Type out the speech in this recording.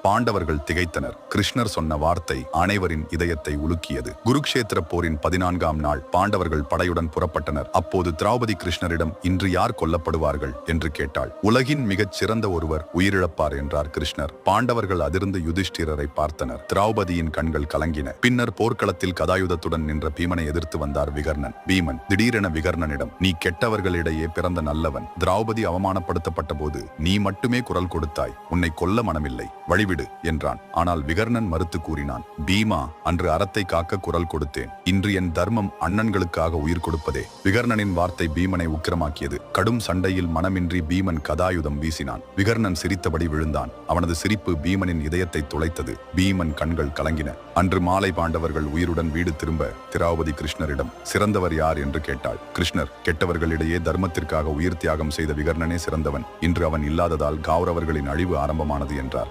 பாண்டவர்கள் திகைத்தனர். கிருஷ்ணர் சொன்ன வார்த்தை அனைவரின் இதயத்தை உலுக்கியது. குருக்ஷேத்திர போரின் பதினான்காம் நாள் பாண்டவர்கள் படையுடன் புறப்பட்டனர். அப்போது திரௌபதி கிருஷ்ணரிடம் இன்று யார் கொல்லப்படுவார்கள்? என்று கேட்டாள். உலகின் மிகச் சிறந்த ஒருவர் உயிரிழப்பார் என்றார் கிருஷ்ணர். பாண்டவர்கள் அதிர்ந்து யுதிஷ்டிரரை பார்த்தனர். திரௌபதியின் கண்கள் கலங்கின. பின்னர் போர்க்களத்தில் கதாயுதத்துடன் நின்ற பீமனை எதிர்த்து வந்தார் விகர்ணன். பீமன் திடீரென விகர்ணனிடம் நீ கெட்டவர்களிடையே பிறந்த நல்லவன். திரௌபதி அவமானப்படுத்தப்பட்ட போது நீ மட்டுமே குரல் கொடுத்தாய். உன்னை கொல்ல மனமில்லை. வழி மாறிவிடு என்றான். ஆனால் விகர்ணன் மறுத்து கூறினான் பீமா அன்று அறத்தை காக்க குரல் கொடுத்தேன். இன்று என் தர்மம் அண்ணன்களுக்காக உயிர் கொடுப்பதே. விகர்ணனின் வார்த்தை பீமனை உக்கிரமாக்கியது. கடும் சண்டையில் மனமின்றி பீமன் கதாயுதம் வீசினான். விகர்ணன் சிரித்தபடி விழுந்தான். அவனது சிரிப்பு பீமனின் இதயத்தை துளைத்தது. பீமன் கண்கள் கலங்கின. அன்று மாலை பாண்டவர்கள் உயிருடன் வீடு திரும்ப திராவதி கிருஷ்ணரிடம் சிறந்தவர் யார்? என்று கேட்டாள். கிருஷ்ணர் கெட்டவர்களிடையே தர்மத்திற்காக உயிர் தியாகம் செய்த விகர்ணனே சிறந்தவன். இன்று அவன் இல்லாததால் கௌரவர்களின் அழிவு ஆரம்பமானது என்றார்.